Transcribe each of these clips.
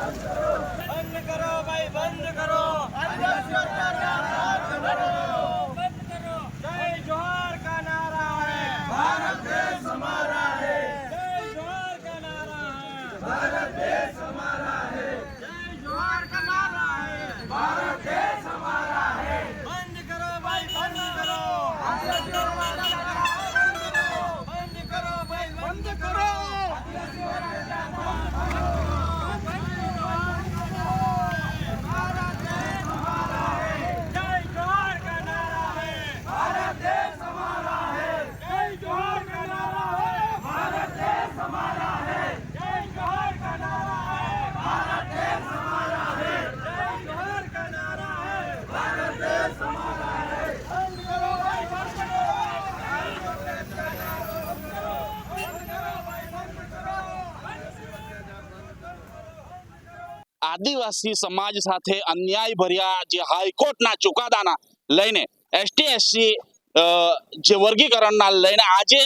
બંધ કરો ભાઈ બંધ કરો. બંધ કરો જય જોહર કા નારા હે ભારત દેશ હમારા હે. જય જોહર કા નારા હે ભારત દેશ આદિવાસી સમાજ સાથે અન્યાય ભર્યા જે હાઈકોર્ટના ચુકાદાના લઈને એસટી એસસી જે વર્ગીકરણના લઈને આજે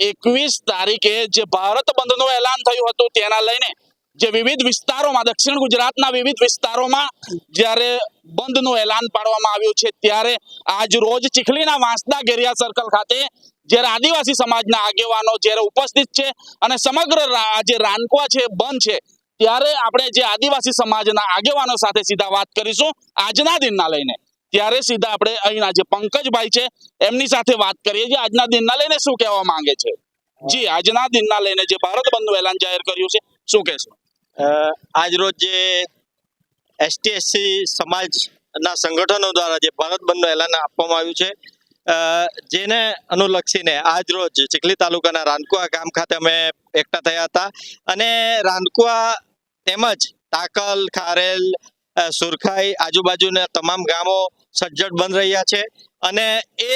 એકવીસ તારીખે જે ભારત બંધનું એલાન થયું હતું તેના લઈને જે વિવિધ વિસ્તારોમાં, દક્ષિણ ગુજરાતના વિવિધ વિસ્તારોમાં જ્યારે બંધનું એલાન પાડવામાં આવ્યું છે, ત્યારે આજ રોજ ચીખલીના વાંસદા ગેરિયા સર્કલ ખાતે જ્યારે આદિવાસી સમાજના આગેવાનો જ્યારે ઉપસ્થિત છે અને સમગ્ર જે રાનકવા છે, બંધ છે ત્યારે આપણે જે આદિવાસી સમાજના આગેવાનો સાથે સીધા વાત કરીશું આજના દિનના લઈને. ત્યારે સીધા આપણે અહીંના જે પંકજભાઈ છે, એમની સાથે વાત કરીએ છીએ. આજના દિનના લઈને શું કહેવા માંગે છે? જી, આજના દિનના લઈને જે ભારત બંધનું એલાન જાહેર કર્યું છે, શું કહેશો? આજ રોજ જે એસટીએસસી સમાજના સંગઠનો દ્વારા જે ભારત બંધનું એલાન આપવામાં આવ્યું છે જેને અનુલક્ષીને આજ રોજ ચીખલી તાલુકાના રાનકુવા ગામ ખાતે અમે એકઠા થયા હતા. અને રાનકુવા તેમજ તાકલ, ખારેલ સુરખાઈ આજુબાજુના તમામ ગામો સજ્જડ બંધ રહ્યા છે. અને એ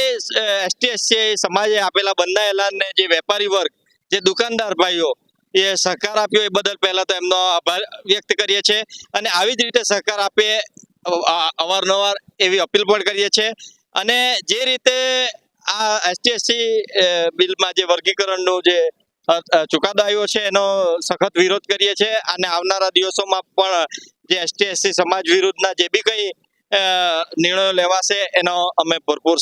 એસટી એસસી સમાજે આપેલા બંધના એલાનને જે વેપારી વર્ગ, જે દુકાનદાર ભાઈઓ, એ સહકાર આપ્યો એ બદલ પહેલા તો એમનો આભાર વ્યક્ત કરીએ છીએ અને આવી જ રીતે સહકાર આપે અવારનવાર એવી અપીલ પણ કરીએ છીએ અને જે રીતે આ એસટીએસસી બિલમાં જે વર્ગીકરણનું જે ચુકાદો આવ્યો છે એનો સખત વિરોધ કરીએ છીએ અને આવનારા દિવસોમાં પણ જે એસટી એસસી સમાજ વિરુદ્ધના જે બી કંઈ અ, નિર્ણયો લેવાશે એનો અમે ભરપૂર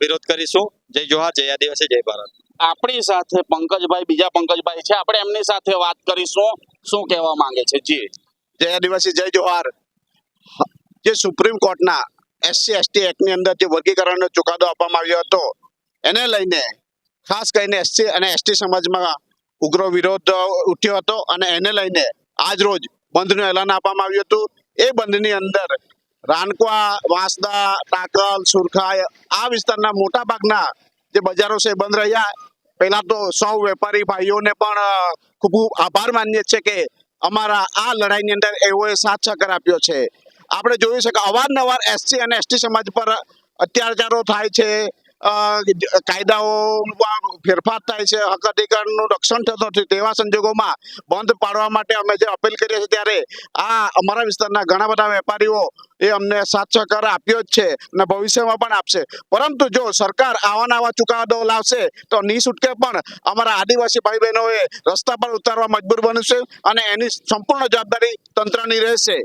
વિરોધ કરીશું. જય જોહાર જય આદિવાસી જય ભારત. આપણી સાથે પંકજભાઈ બીજા પંકજભાઈ છે. આપણે એમની સાથે વાત કરીશું. શું કહેવા માંગે છે? જી. જય આદિવાસી જય જોહાર. જે સુપ્રીમ કોર્ટના એસસી એસટી એક્ટની અંદર જે વર્ગીકરણનો ચુકાદો આપવામાં આવ્યો હતો એને લઈને ખાસ કરીને એસસી અને એસટી સમાજમાં ઉગ્ર વિરોધ ઉઠ્યો હતો અને એને લઈને આજ રોજ બંધનું એલાન આપવામાં આવ્યું હતું. એ બંધની અંદર રાનકવા, વાંસદા, ટાકલ, સુરખાય આ વિસ્તારના મોટા ભાગના જે બજારો છે બંધ રહ્યા. પહેલા તો સૌ વેપારી ભાઈઓને પણ ખૂબ ખૂબ આભાર માનીએ છીએ કે અમારા આ લડાઈની અંદર એઓએ સાથ સહકાર આપ્યો છે. આપણે જોયું છે અવારનવાર એસસી અને એસટી સમાજ પર અત્યાચારો થાય છે. કાયદાઓમાં ફેરફાર થાય છે હક અધિકારનું રક્ષણ થતું નથી. તેવા સંજોગોમાં બંધ પાડવા માટે અમે જે અપીલ કરીએ છીએ ત્યારે આ અમારા વિસ્તારના ઘણા બધા વેપારીઓ એ અમને સાથ સહકાર આપ્યો જ છે અને ભવિષ્યમાં પણ આપશે. પરંતુ જો સરકાર આવા નવા ચુકાદો લાવશે, તો નિઃછૂટકે પણ અમારા આદિવાસી ભાઈ બહેનોએ રસ્તા પર ઉતારવા મજબૂર બનશે અને એની સંપૂર્ણ જવાબદારી તંત્રની રહેશે.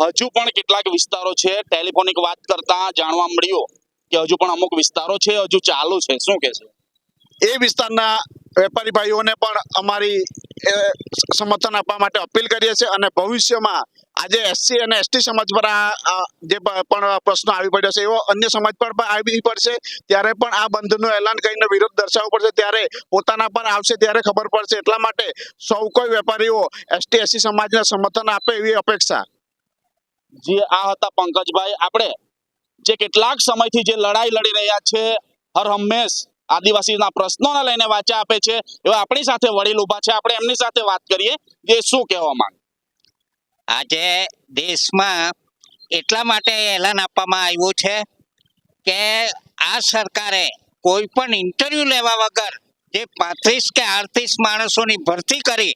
હજુ પણ કેટલાક વિસ્તારો છે, ટેલિફોનિક વાત કરતા જાણવા મળ્યું. કે હજુ પણ અમુક વિસ્તારો છે હજુ ચાલુ છે. શું કે છે? એ વિસ્તારના વેપારી ભાઈઓને પણ અમારી એ, સમર્થન આપવા માટે અપીલ કરીએ છીએ અને ભવિષ્યમાં આજે એસસી અને એસટી સમાજ પર જે પણ પ્રશ્નો આવી પડ્યો છે એવો અન્ય સમાજ પર પણ આવી પડશે ત્યારે પણ આ બંધનું એલાન કરીને વિરોધ દર્શાવવો પડશે ત્યારે પોતાના પર આવશે ત્યારે ખબર પડશે. એટલા માટે સૌ કોઈ વેપારીઓ એસટી એસસી સમાજને સમર્થન આપે એવી અપેક્ષા. જે આ હતા પંકજભાઈ આપણે જે કેટલાક સમયથી જે લડાઈ લડી રહ્યા છે, હર હંમેશ આદિવાસીના પ્રશ્નોને લઈને વાચા આપે છે. એવા આપણી સાથે વડીલ ઊભા છે. આપણે એમની સાથે વાત કરીએ જે શું કહેવા માંગે? આજે દેશમાં એટલા માટે એલાન આપવામાં આવ્યું છે કે આ સરકારે કોઈ પણ ઇન્ટરવ્યુ લેવા વગર જે પાંત્રીસ કે આડત્રીસ માણસોની ભરતી કરી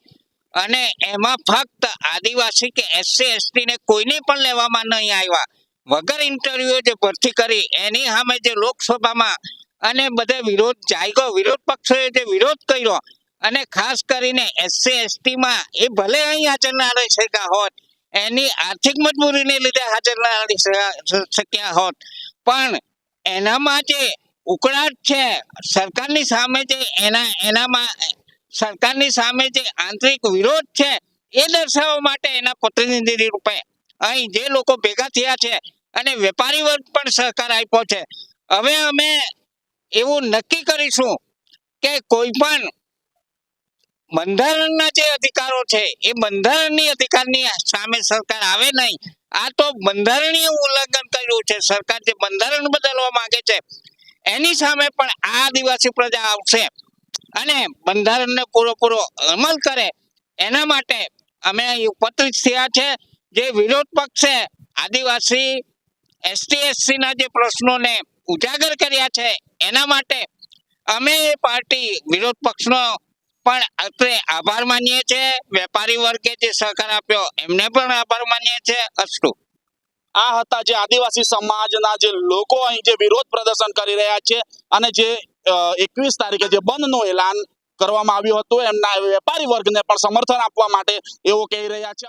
અને એમાં ફક્ત આદિવાસી કે એસસી એસટીને કોઈને પણ લેવામાં નહીં આવ્યા. વગર ઇન્ટરવ્યુ જે ભરતી કરી, એની સામે જે લોકસભામાં અને બધે વિરોધ જાયગો વિરોધ પક્ષોએ જે વિરોધ કર્યો અને ખાસ કરીને એસસી એસટીમાં એ ભલે અહીં હાજર ના રહી શક્યા હોત, એની આર્થિક મજબૂરીને લીધે હાજર ના રહી શક્યા હોત. પણ એનામાં જે ઉકળાટ છે, સરકારની સામે જે એના, એનામાં સરકારની સામે જે આંતરિક વિરોધ છે, એ દર્શાવવા માટે એના પ્રતિનિધિ રૂપે અહીં જે લોકો ભેગા થયા છે અને વેપારી વર્ગ પણ સહકાર આપ્યો છે. હવે અમે એવું નક્કી કરીશું કે કોઈ પણ બંધારણના જે અધિકારો છે, એ બંધારણની અધિકારની સામે સરકાર આવે નહીં. આ તો બંધારણીય ઉલ્લંઘન કર્યું છે. સરકાર જે બંધારણ બદલવા માંગે છે, એની સામે પણ આ આદિવાસી પ્રજા આવશે અને બંધારણને પૂરેપૂરો અમલ કરે. એના માટે અમે ઉપસ્થિત થયા છે. જે વિરોધ પક્ષે આદિવાસી એસટી એસસીના જે પ્રશ્નોને ઉજાગર કર્યા છે, એના માટે અમે પાર્ટી વિરોધ પક્ષનો પણ અત્રે આભાર માનીએ છીએ વેપારી વર્ગે જે સહકાર આપ્યો, એમને પણ આભાર માનીએ છીએ અસ્તુ આ હતા જે આદિવાસી સમાજના જે લોકો અહીં જે વિરોધ પ્રદર્શન કરી રહ્યા છે અને જે એકવીસ તારીખે જે બંધનું એલાન કરવામાં આવ્યું હતું, એમના વેપારી વર્ગને પણ સમર્થન આપવા માટે એવું કહી રહ્યા છે.